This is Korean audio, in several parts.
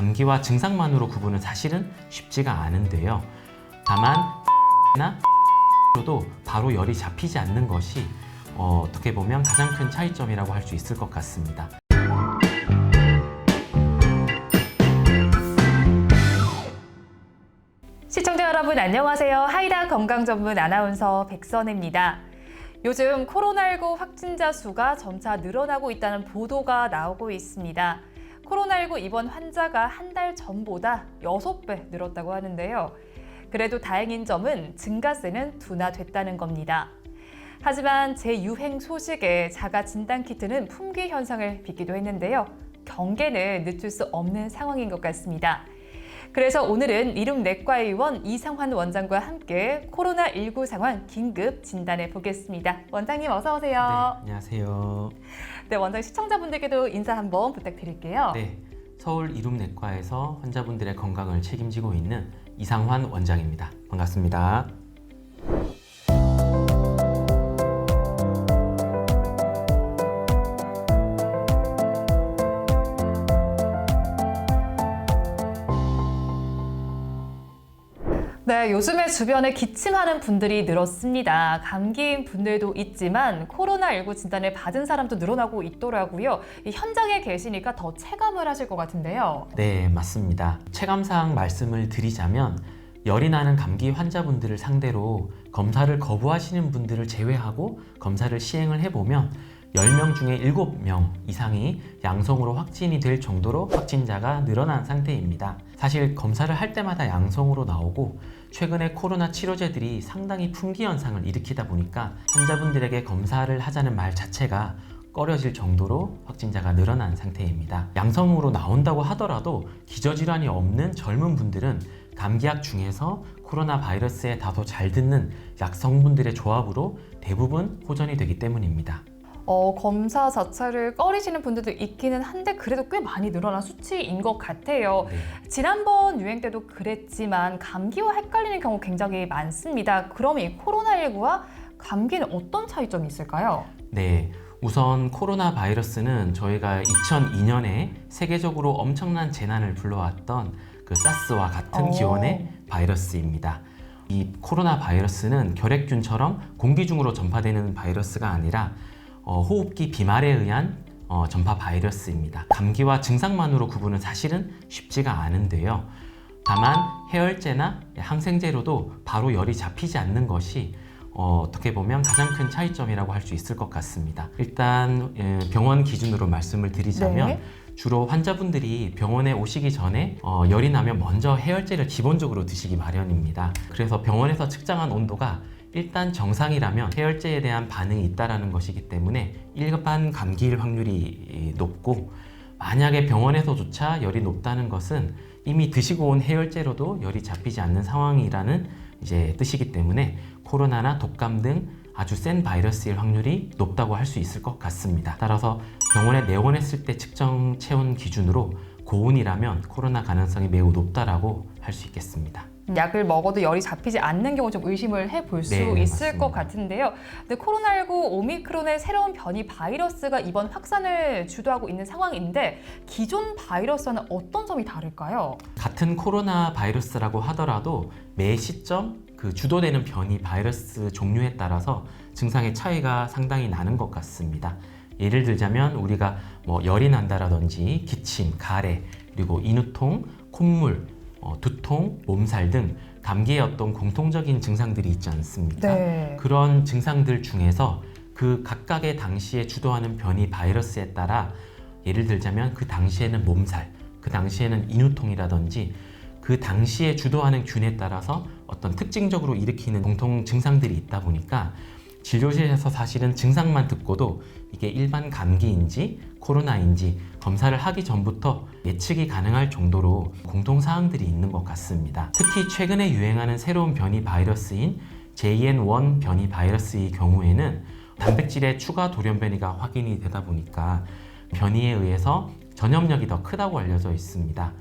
감기와 증상만으로 구분은 사실은 쉽지가 않은데요. 다만 나 로도 바로 열이 잡히지 않는 것이 어, 어떻게 보면 가장 큰 차이점이라고 할 수 있을 것 같습니다. 시청자 여러분 안녕하세요. 하이라 건강 전문 아나운서 백선혜입니다. 요즘 코로나19 확진자 수가 점차 늘어나고 있다는 보도가 나오고 있습니다. 코로나19 입원 환자가 한 달 전보다 6배 늘었다고 하는데요. 그래도 다행인 점은 증가세는 둔화됐다는 겁니다. 하지만 재유행 소식에 자가 진단 키트는 품귀 현상을 빚기도 했는데요. 경계는 늦출 수 없는 상황인 것 같습니다. 그래서 오늘은 이름 내과 의원 이상환 원장과 함께 코로나19 상황 긴급 진단해 보겠습니다. 원장님 어서 네, 오세요. 안녕하세요. 네, 원장 시청자분들께도 인사 한번 부탁드릴게요. 네, 서울 이룸내과에서 환자분들의 건강을 책임지고 있는 이상환 원장입니다. 반갑습니다. 네, 요즘에 주변에 기침하는 분들이 늘었습니다. 감기인 분들도 있지만 코로나19 진단을 받은 사람도 늘어나고 있더라고요. 이 현장에 계시니까 더 체감을 하실 것 같은데요. 네, 맞습니다. 체감상 말씀을 드리자면 열이 나는 감기 환자분들을 상대로 검사를 거부하시는 분들을 제외하고 검사를 시행을 해보면 10명 중에 7명 이상이 양성으로 확진이 될 정도로 확진자가 늘어난 상태입니다. 사실 검사를 할 때마다 양성으로 나오고 최근에 코로나 치료제들이 상당히 품귀 현상을 일으키다 보니까 환자분들에게 검사를 하자는 말 자체가 꺼려질 정도로 확진자가 늘어난 상태입니다. 양성으로 나온다고 하더라도 기저질환이 없는 젊은 분들은 감기약 중에서 코로나 바이러스에 다소 잘 듣는 약 성분들의 조합으로 대부분 호전이 되기 때문입니다. 어, 검사 자체를 꺼리시는 분들도 있기는 한데 그래도 꽤 많이 늘어난 수치인 것 같아요. 네. 지난번 유행 때도 그랬지만 감기와 헷갈리는 경우 굉장히 많습니다. 그럼 이 코로나19와 감기는 어떤 차이점이 있을까요? 네. 우선 코로나 바이러스는 저희가 2002년에 세계적으로 엄청난 재난을 불러왔던 그 사스와 같은 오. 기원의 바이러스입니다. 이 코로나 바이러스는 결핵균처럼 공기 중으로 전파되는 바이러스가 아니라 어, 호흡기 비말에 의한 어, 전파 바이러스입니다. 감기와 증상만으로 구분은 사실은 쉽지가 않은데요. 다만 해열제나 항생제로도 바로 열이 잡히지 않는 것이 어, 어떻게 보면 가장 큰 차이점이라고 할 수 있을 것 같습니다. 일단 예, 병원 기준으로 말씀을 드리자면 네. 주로 환자분들이 병원에 오시기 전에 어, 열이 나면 먼저 해열제를 기본적으로 드시기 마련입니다. 그래서 병원에서 측정한 온도가 일단 정상이라면 해열제에 대한 반응이 있다라는 것이기 때문에 일반 감기일 확률이 높고 만약에 병원에서조차 열이 높다는 것은 이미 드시고 온 해열제로도 열이 잡히지 않는 상황이라는 이제 뜻이기 때문에 코로나나 독감 등 아주 센 바이러스일 확률이 높다고 할 수 있을 것 같습니다. 따라서 병원에 내원했을 때 측정 체온 기준으로 고온이라면 코로나 가능성이 매우 높다라고 할 수 있겠습니다. 약을 먹어도 열이 잡히지 않는 경우 좀 의심을 해볼 수 네, 있을 맞습니다. 것 같은데요. 근데 코로나19 오미크론의 새로운 변이 바이러스가 이번 확산을 주도하고 있는 상황인데 기존 바이러스와는 어떤 점이 다를까요? 같은 코로나 바이러스라고 하더라도 매 시점 그 주도되는 변이 바이러스 종류에 따라서 증상의 차이가 상당히 나는 것 같습니다. 예를 들자면 우리가 뭐 열이 난다라든지 기침, 가래, 그리고 인후통, 콧물, 어, 두통, 몸살 등 감기의 어떤 공통적인 증상들이 있지 않습니까? 네. 그런 증상들 중에서 그 각각의 당시에 주도하는 변이 바이러스에 따라 예를 들자면 그 당시에는 몸살, 그 당시에는 인후통이라든지 그 당시에 주도하는 균에 따라서 어떤 특징적으로 일으키는 공통 증상들이 있다 보니까 진료실에서 사실은 증상만 듣고도 이게 일반 감기인지 코로나인지 검사를 하기 전부터 예측이 가능할 정도로 공통 사항들이 있는 것 같습니다. 특히 최근에 유행하는 새로운 변이 바이러스인 JN1 변이 바이러스의 경우에는 단백질의 추가 돌연 변이가 확인이 되다 보니까 변이에 의해서 전염력이 더 크다고 알려져 있습니다.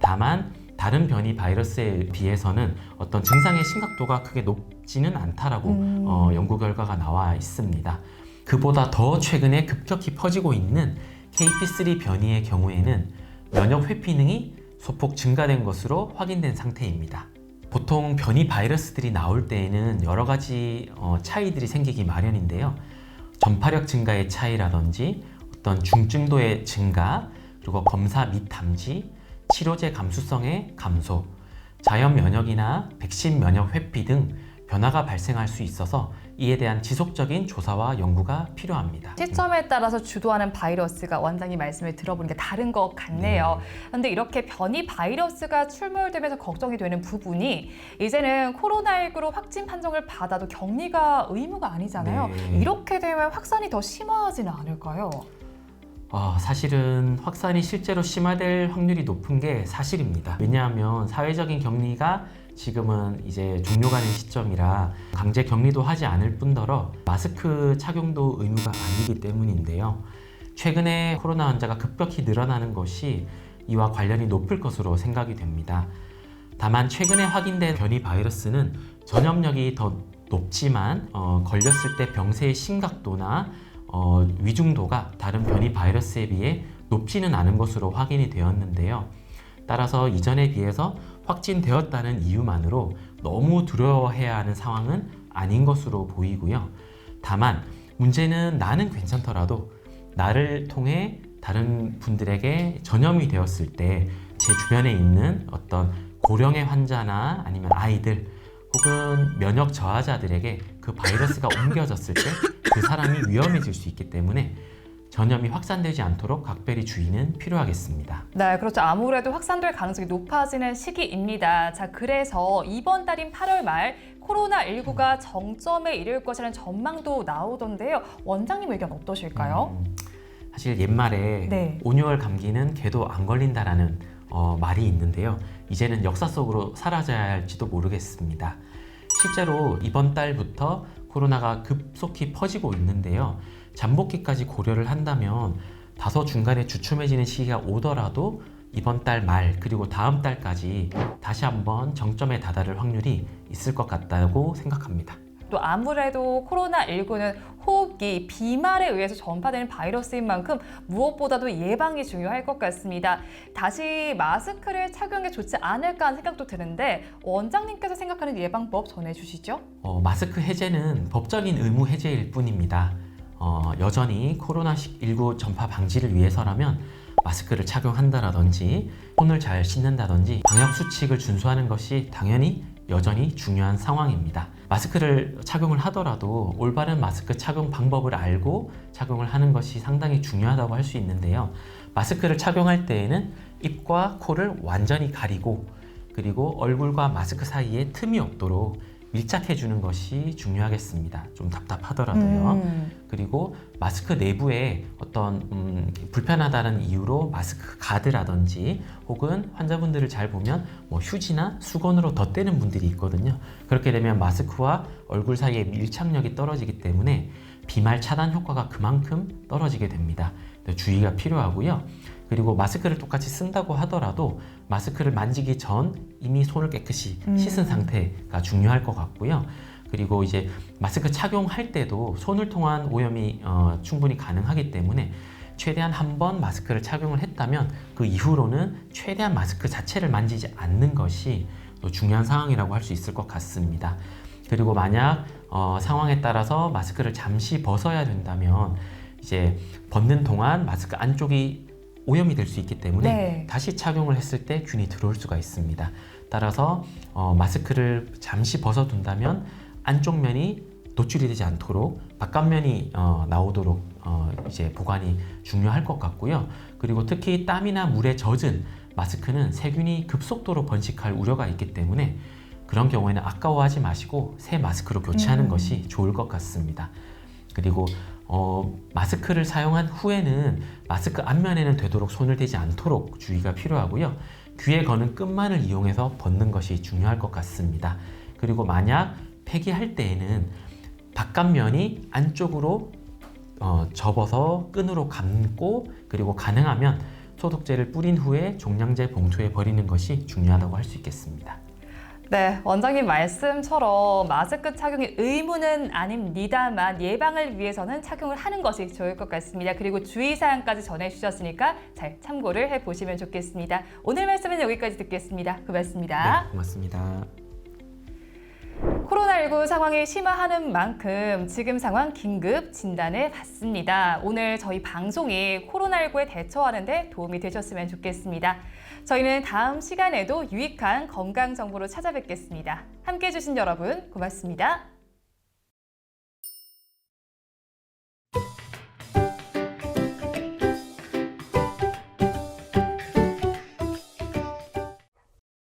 다만 다른 변이 바이러스에 비해서는 어떤 증상의 심각도가 크게 높지는 않다라고 음. 어, 연구 결과가 나와 있습니다. 그보다 더 최근에 급격히 퍼지고 있는 KP3 변이의 경우에는 면역 회피능이 소폭 증가된 것으로 확인된 상태입니다. 보통 변이 바이러스들이 나올 때에는 여러 가지 어, 차이들이 생기기 마련인데요. 전파력 증가의 차이라든지 어떤 중증도의 증가, 그리고 검사 및 탐지, 치료제 감수성의 감소, 자연 면역이나 백신 면역 회피 등 변화가 발생할 수 있어서 이에 대한 지속적인 조사와 연구가 필요합니다. 시점에 따라서 주도하는 바이러스가 원장님 말씀을 들어보니까 다른 것 같네요. 그런데 이렇게 변이 바이러스가 출몰되면서 걱정이 되는 부분이 이제는 코로나19로 확진 판정을 받아도 격리가 의무가 아니잖아요. 네. 이렇게 되면 확산이 더 심화하지는 않을까요? 어, 사실은 확산이 실제로 심화될 확률이 높은 게 사실입니다. 왜냐하면 사회적인 격리가 지금은 이제 종료가는 시점이라 강제 격리도 하지 않을 뿐더러 마스크 착용도 의무가 아니기 때문인데요. 최근에 코로나 환자가 급격히 늘어나는 것이 이와 관련이 높을 것으로 생각이 됩니다. 다만 최근에 확인된 변이 바이러스는 전염력이 더 높지만 어, 걸렸을 때 병세의 심각도나 어, 위중도가 다른 변이 바이러스에 비해 높지는 않은 것으로 확인이 되었는데요. 따라서 이전에 비해서 확진되었다는 이유만으로 너무 두려워해야 하는 상황은 아닌 것으로 보이고요. 다만 문제는 나는 괜찮더라도 나를 통해 다른 분들에게 전염이 되었을 때 제 주변에 있는 어떤 고령의 환자나 아니면 아이들 혹은 면역 저하자들에게 그 바이러스가 옮겨졌을 때 그 사람이 위험해질 수 있기 때문에 전염이 확산되지 않도록 각별히 주의는 필요하겠습니다. 네, 그렇죠. 아무래도 확산될 가능성이 높아지는 시기입니다. 자, 그래서 이번 달인 8월 말 코로나19가 정점에 이를 것이라는 전망도 나오던데요. 원장님 의견 어떠실까요? 음, 사실 옛말에 네. 5, 6월 감기는 개도 안 걸린다라는 어, 말이 있는데요. 이제는 역사 속으로 사라져야 할지도 모르겠습니다. 실제로 이번 달부터 코로나가 급속히 퍼지고 있는데요. 잠복기까지 고려를 한다면 다소 중간에 주춤해지는 시기가 오더라도 이번 달 말 그리고 다음 달까지 다시 한번 정점에 다다를 확률이 있을 것 같다고 생각합니다. 또 아무래도 코로나19는 호흡기, 비말에 의해서 전파되는 바이러스인 만큼 무엇보다도 예방이 중요할 것 같습니다. 다시 마스크를 착용해 좋지 않을까 하는 생각도 드는데 원장님께서 생각하는 예방법 전해주시죠. 어, 마스크 해제는 법적인 의무 해제일 뿐입니다. 어, 여전히 코로나19 전파 방지를 위해서라면 마스크를 착용한다라든지 손을 잘 씻는다든지 방역 수칙을 준수하는 것이 당연히 여전히 중요한 상황입니다. 마스크를 착용을 하더라도 올바른 마스크 착용 방법을 알고 착용을 하는 것이 상당히 중요하다고 할 수 있는데요. 마스크를 착용할 때에는 입과 코를 완전히 가리고 그리고 얼굴과 마스크 사이에 틈이 없도록 밀착해 주는 것이 중요하겠습니다. 좀 답답하더라도요. 음. 그리고 마스크 내부에 어떤 음, 불편하다는 이유로 마스크 가드라든지 혹은 환자분들을 잘 보면 뭐 휴지나 수건으로 덧대는 분들이 있거든요. 그렇게 되면 마스크와 얼굴 사이의 밀착력이 떨어지기 때문에 비말 차단 효과가 그만큼 떨어지게 됩니다. 네, 주의가 필요하고요. 그리고 마스크를 똑같이 쓴다고 하더라도 마스크를 만지기 전 이미 손을 깨끗이 음. 씻은 상태가 중요할 것 같고요. 그리고 이제 마스크 착용할 때도 손을 통한 오염이 어, 충분히 가능하기 때문에 최대한 한 번 마스크를 착용을 했다면 그 이후로는 최대한 마스크 자체를 만지지 않는 것이 또 중요한 상황이라고 할 수 있을 것 같습니다. 그리고 만약 어, 상황에 따라서 마스크를 잠시 벗어야 된다면 이제 벗는 동안 마스크 안쪽이 오염이 될 수 있기 때문에 네. 다시 착용을 했을 때 균이 들어올 수가 있습니다. 따라서 어, 마스크를 잠시 벗어둔다면 안쪽 면이 노출이 되지 않도록 바깥 면이 어, 나오도록 어, 이제 보관이 중요할 것 같고요. 그리고 특히 땀이나 물에 젖은 마스크는 세균이 급속도로 번식할 우려가 있기 때문에 그런 경우에는 아까워하지 마시고 새 마스크로 교체하는 음. 것이 좋을 것 같습니다. 그리고 어, 마스크를 사용한 후에는 마스크 앞면에는 되도록 손을 대지 않도록 주의가 필요하고요. 귀에 거는 끈만을 이용해서 벗는 것이 중요할 것 같습니다. 그리고 만약 폐기할 때에는 바깥면이 안쪽으로 어, 접어서 끈으로 감고 그리고 가능하면 소독제를 뿌린 후에 종량제 봉투에 버리는 것이 중요하다고 할 수 있겠습니다. 네, 원장님 말씀처럼 마스크 착용이 의무는 아닙니다만 예방을 위해서는 착용을 하는 것이 좋을 것 같습니다. 그리고 주의사항까지 전해주셨으니까 잘 참고를 해보시면 좋겠습니다. 오늘 말씀은 여기까지 듣겠습니다. 고맙습니다. 네, 고맙습니다. 코로나19 상황이 심화하는 만큼 지금 상황 긴급 진단을 받습니다. 오늘 저희 방송이 코로나19에 대처하는데 도움이 되셨으면 좋겠습니다. 저희는 다음 시간에도 유익한 건강 정보로 찾아뵙겠습니다. 함께 해주신 여러분 고맙습니다.